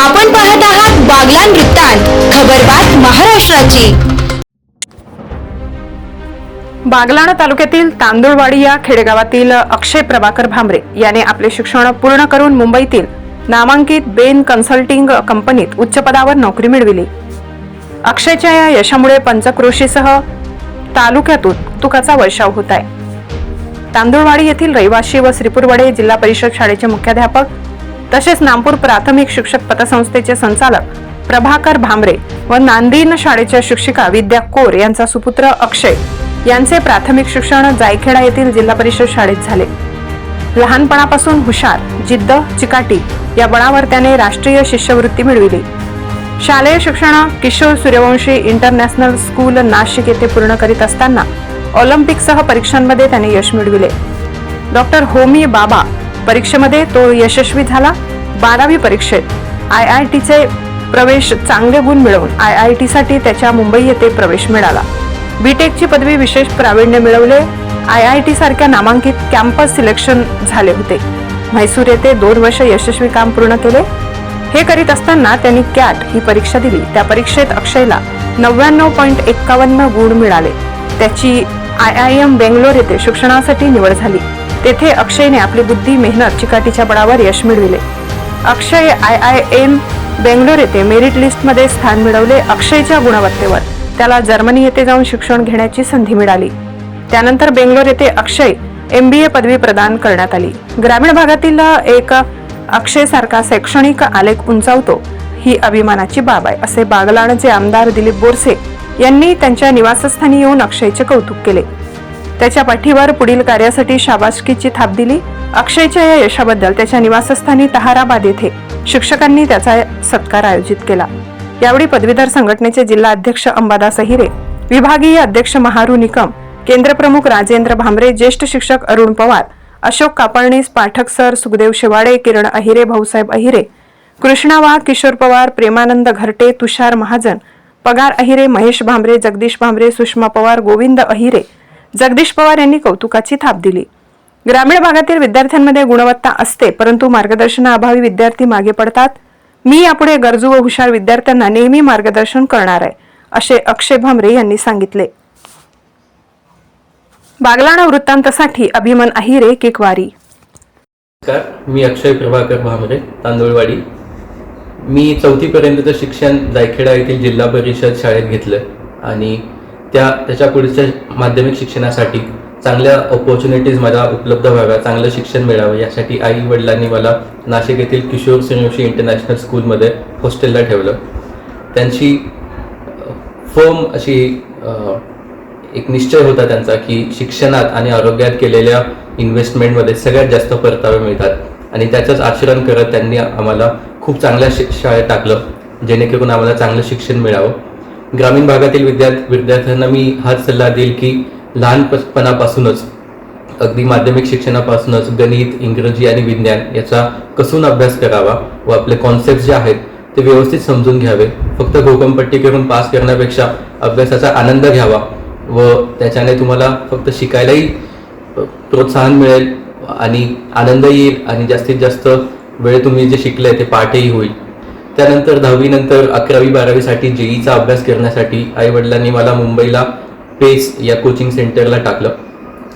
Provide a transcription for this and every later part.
आपण पाहत आहात बागलान वृत्तांत खबरबात महाराष्ट्राची. बागलाण तालुक्यातील तांदूळवाडी या खेडेगावातील अक्षय प्रभाकर भांबरे याने आपले शिक्षण पूर्ण करून मुंबईतील नामांकित बेन कन्सल्टिंग कंपनीत उच्च पदावर नोकरी मिळविली. अक्षयच्या या यशामुळे पंचक्रोशीसह तालुक्यातून तुकाचा वर्षाव होत आहे. तांदूळवाडी येथील रहिवाशी व श्रीपूरवाडे जिल्हा परिषद शाळेचे मुख्याध्यापक तसेच नामपूर प्राथमिक शिक्षक पतसंस्थेचे संचालक प्रभाकर भामरे व नांदीन शाळेच्या शिक्षिका विद्या कोर यांचा सुपुत्र अक्षय यांचे प्राथमिक शिक्षण जायखेडा येथील जिल्हा परिषद शाळेत झाले. लहानपणापासून हुशार जिद्द चिकाटी या बळावर त्याने राष्ट्रीय शिष्यवृत्ती मिळविली. शालेय शिक्षण किशोर सूर्यवंशी इंटरनॅशनल स्कूल नाशिक येथे पूर्ण करीत असताना ऑलिम्पिकसह परीक्षांमध्ये त्याने यश मिळविले. डॉक्टर होमी बाबा परीक्षेमध्ये तो यशस्वी झाला. बारावी परीक्षेत आय आय टीचे प्रवेश चांगले गुण मिळवून आय आय टीसाठी त्याच्या मुंबई येथे प्रवेश मिळाला. बीटेकची पदवी विशेष प्रावीण्य मिळवले. आय आय टी सारख्या नामांकित कॅम्पस सिलेक्शन झाले होते. म्हैसूर येथे दोन वर्ष यशस्वी काम पूर्ण केले. हे करीत असताना त्यांनी कॅट ही परीक्षा दिली. त्या परीक्षेत अक्षयला नव्याण्णव पॉईंट एक्कावन्न गुण मिळाले. त्याची आय आय एम बेंगलोर येथे शिक्षणासाठी निवड झाली. तेथे अक्षयने आपली बुद्धी मेहनत चिकाटीच्या बळावर यश मिळविले. Akshay I I M Bangalore येथे मेरिट लिस्टमध्ये स्थान मिळवले अक्षयच्या गुणवत्तेवर. त्याला जर्मनी येथे जाऊन शिक्षण घेण्याची संधी मिळाली. त्यानंतर बेंगलोर येथे अक्षय एम बी ए पदवी प्रदान करण्यात आली. ग्रामीण भागातील एक अक्षय सारखा शैक्षणिक आलेख उंचावतो ही अभिमानाची बाब आहे असे बागलाणचे आमदार दिलीप बोरसे यांनी त्यांच्या निवासस्थानी येऊन अक्षयचे कौतुक केले. त्याच्या पाठीवर पुढील कार्यासाठी शाबासकीची थाप दिली. अक्षयच्या या यशाबद्दल त्याच्या निवासस्थानी तहाराबाद येथे शिक्षकांनी त्याचा सत्कार आयोजित केला. यावेळी पदवीधर संघटनेचे जिल्हा अध्यक्ष अंबादास अहिरे विभागीय अध्यक्ष महारू निकम केंद्रप्रमुख राजेंद्र भांबरे ज्येष्ठ शिक्षक अरुण पवार अशोक कापळणीस पाठक सर सुखदेव शिवाडे किरण अहिरे भाऊसाहेब अहिरे कृष्णावा किशोर पवार प्रेमानंद घरटे तुषार महाजन पगार अहिरे महेश भांबरे जगदीश भांबरे सुषमा पवार गोविंद अहिरे जगदीश पवार यांनी कौतुकाची थाप दिली. ग्रामीण भागातील विद्यार्थ्यांमध्ये गुणवत्ता असते परंतु मार्गदर्शनाअभावी विद्यार्थी मागे पडतात. मी यापुढे गरजू व हुशार विद्यार्थ्यांना नेहमी मार्गदर्शन करणार आहे असे अक्षय भामरे यांनी सांगितले. बागलाणा वृत्तांतसाठी अभिमन अहिरे किकवारी. मी अक्षय प्रभाकर भामरे तांदूळवाडी. मी चौथीपर्यंतचं शिक्षण जायखेडा येथील जिल्हा परिषद शाळेत घेतलं आणि त्या त्याच्या पुढच्या माध्यमिक शिक्षणासाठी चांगल्या ऑपॉर्च्युनिटीज मला उपलब्ध व्हाव्या चांगलं शिक्षण मिळावं. यासाठी आई वडिलांनी मला नाशिक येथील किशोर सूर्यवंशी इंटरनॅशनल स्कूलमध्ये हॉस्टेलला ठेवलं. त्यांची फर्म अशी एक निश्चय होता त्यांचा की शिक्षणात आणि आरोग्यात केलेल्या इन्व्हेस्टमेंटमध्ये सगळ्यात जास्त परतावे मिळतात. आणि त्याचंच आचरण करत त्यांनी आम्हाला खूप चांगल्या शि शाळेत टाकलं. जेणेकरून आम्हाला चांगलं शिक्षण मिळावं. ग्रामीण भागातील विद्यार्थी विद्यार्थ्यांना मी हाच सल्ला देईल की लहानपणापासूनच अगदी माध्यमिक शिक्षणापासूनच गणित इंग्रजी आणि विज्ञान याचा कसून अभ्यास करावा व आपले कॉन्सेप्ट जे आहेत ते व्यवस्थित समजून घ्यावे. फक्त घोकमपट्टी करून पास करण्यापेक्षा अभ्यासाचा आनंद घ्यावा व त्याच्याने तुम्हाला फक्त शिकायलाही प्रोत्साहन मिळेल आणि आनंद येईल आणि जास्तीत जास्त वेळ तुम्ही जे शिकले ते पाठही होईल. त्यानंतर दहावीनंतर अकरावी बारावीसाठी जेईचा अभ्यास करण्यासाठी आई वडिलांनी मला मुंबईला पेस या कोचिंग सेंटरला टाकलं.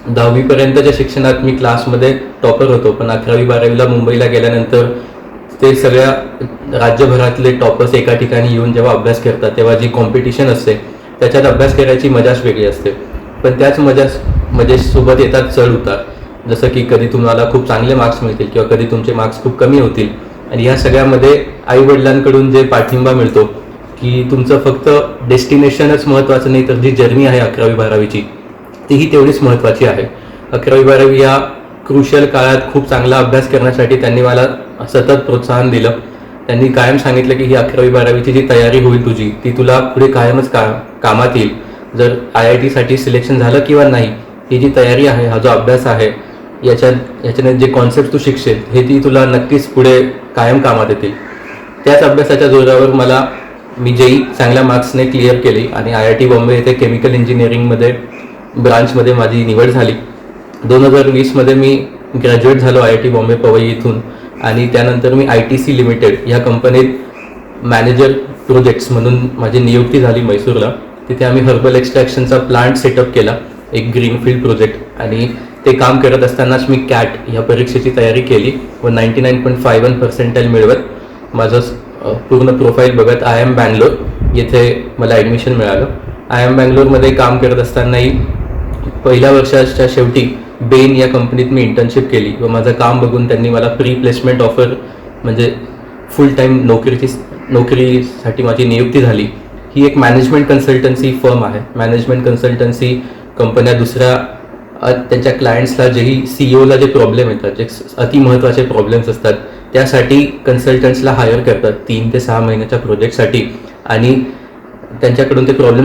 दहावीपर्यंतच्या शिक्षणात मी क्लासमध्ये टॉपर होतो पण अकरावी बारावीला मुंबईला गेल्यानंतर ते सगळ्या राज्यभरातले टॉपर्स एका ठिकाणी येऊन जेव्हा अभ्यास करतात तेव्हा जी कॉम्पिटिशन असते त्याच्यात अभ्यास करायची मजाच वेगळी असते. पण त्याच मजा म्हणजे सोबत येतात चढ उतार. जसं की कधी तुम्हाला खूप चांगले मार्क्स मिळतील किंवा कधी तुमचे मार्क्स खूप कमी होतील. आणि ह्या सगळ्यामध्ये आई वडिलांकडून जे पाठिंबा मिळतो की तुमचं फक्त डेस्टिनेशनच महत्त्वाचं नाही तर जी जर्नी आहे अकरावी बारावीची तीही तेवढीच महत्त्वाची आहे. अकरावी बारावी या क्रुशियल काळात खूप चांगला अभ्यास करण्यासाठी त्यांनी मला सतत प्रोत्साहन दिलं. त्यांनी कायम सांगितलं की ही अकरावी बारावीची जी तयारी होईल तुझी ती तुला पुढे कायमच का कामात येईल. जर आय आय टीसाठी सिलेक्शन झालं किंवा नाही ही जी तयारी आहे हा जो अभ्यास आहे याच्या याच्याने जे कॉन्सेप्ट तू शिकशील हे ती तुला नक्कीच पुढे कायम कामात येतील. त्याच अभ्यासाच्या जोरावर मला मी जेई चांगल्या मार्क्सने क्लिअर केली आणि आय आय टी बॉम्बे येथे केमिकल इंजिनिअरिंगमध्ये ब्रांचमध्ये माझी निवड झाली. दोन हजार वीसमध्ये मी ग्रॅज्युएट झालो I I T Bombay Powai इथून आणि त्यानंतर मी आय टी सी लिमिटेड ह्या कंपनीत मॅनेजर प्रोजेक्ट्स म्हणून माझी नियुक्ती झाली म्हैसूरला तिथे आम्ही हर्बल एक्स्ट्रॅक्शनचा प्लांट सेटअप केला एक ग्रीनफील्ड प्रोजेक्ट आणि ते काम करत असतानाच मी कॅट ह्या परीक्षेची तयारी केली व ninety nine point five one percentile मिळवत माझं पूर्ण प्रोफाईल बघत आय एम बँगलोर येथे मला ॲडमिशन मिळालं. आय एम बँगलोरमध्ये काम करत असतानाही पहिल्या वर्षाच्या शेवटी बेन या कंपनीत मी इंटर्नशिप केली व माझं काम बघून त्यांनी मला प्री प्लेसमेंट ऑफर म्हणजे फुल टाईम नोकरीची नोकरीसाठी माझी नियुक्ती झाली. ही एक मॅनेजमेंट कन्सल्टन्सी फर्म आहे. मॅनेजमेंट कन्सल्टन्सी कंपन्या दुसऱ्या त्यांच्या क्लायंट्सला जेही सी ओला जे प्रॉब्लेम येतात जे अति महत्त्वाचे प्रॉब्लेम्स असतात त्यासाठी कन्सल्टंट्सला हायर करतात तीन ते सहा महिन्याच्या प्रोजेक्टसाठी आणि त्यांच्याकडून ते प्रॉब्लेम